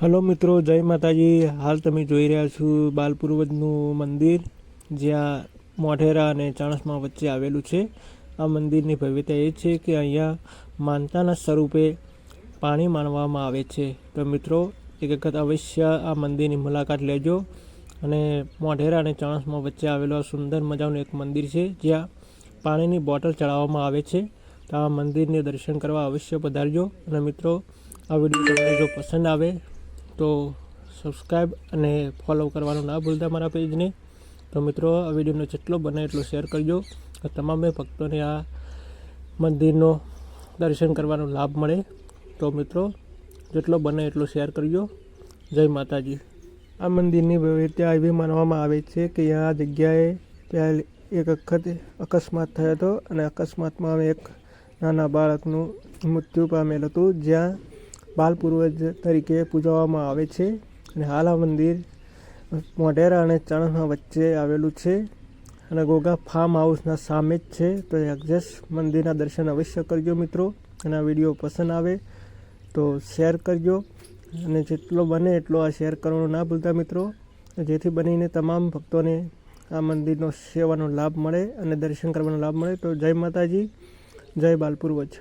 Hello મિત્રો, જય માતાજી. હાલ તમે જોઈ રહ્યા છો બાલપૂર્વજનું મંદિર, જ્યાં મોઢેરા અને ચાણસમા વચ્ચે આવેલું છે. આ મંદિરની ભવ્યતા એ છે કે અહીંયા માનતાના સ્વરૂપે પાણી માનવામાં આવે છે. તો મિત્રો, એક વખત અવશ્ય આ મંદિરની મુલાકાત લેજો અને મોઢેરા અને ચાણસમા વચ્ચે આવેલું આ સુંદર મજાનું એક મંદિર છે, જ્યાં પાણીની બોટલ ચડાવવામાં આવે છે. તો આ મંદિરને દર્શન કરવા અવશ્ય પધારજો. અને મિત્રો, આ વીડિયો તમને જો પસંદ આવે તો સબસ્ક્રાઈબ અને ફોલો કરવાનું ના ભૂલતા મારા પેજને તો મિત્રો, આ વિડીયોને જેટલો બને એટલો શેર કરજો. તમામે ભક્તોને આ મંદિરનો દર્શન કરવાનો લાભ મળે. તો મિત્રો, જેટલો બને એટલો શેર કરજો. જય માતાજી. આ મંદિરની ભવ્યતા એવી માનવામાં આવે છે કે આ જગ્યાએ ત્યાં એક વખત અકસ્માત થયો હતો અને અકસ્માતમાં એક નાના બાળકનું મૃત્યુ પામેલ હતું. જ્યાં બાલ પૂર્વજ તરીકે પૂજવામાં આવે છે અને હાલ આ મંદિર, મોઢેરા અને ચણસના વચ્ચે આવેલું છે અને ગોગા ફાર્મ હાઉસના સામે જ છે. તો એક્ઝેક્ટ મંદિરના દર્શન અવશ્ય કરજો મિત્રો અને આ વીડિયો પસંદ આવે તો શેર કરજો. અને જેટલો બને એટલો આ શેર કરવાનું ના ભૂલતા મિત્રો. જેથી બનીને તમામ ભક્તોને આ મંદિરનો સેવાનો લાભ મળે અને દર્શન કરવાનો લાભ મળે. તો જય માતાજી, જય બાલપૂર્વજ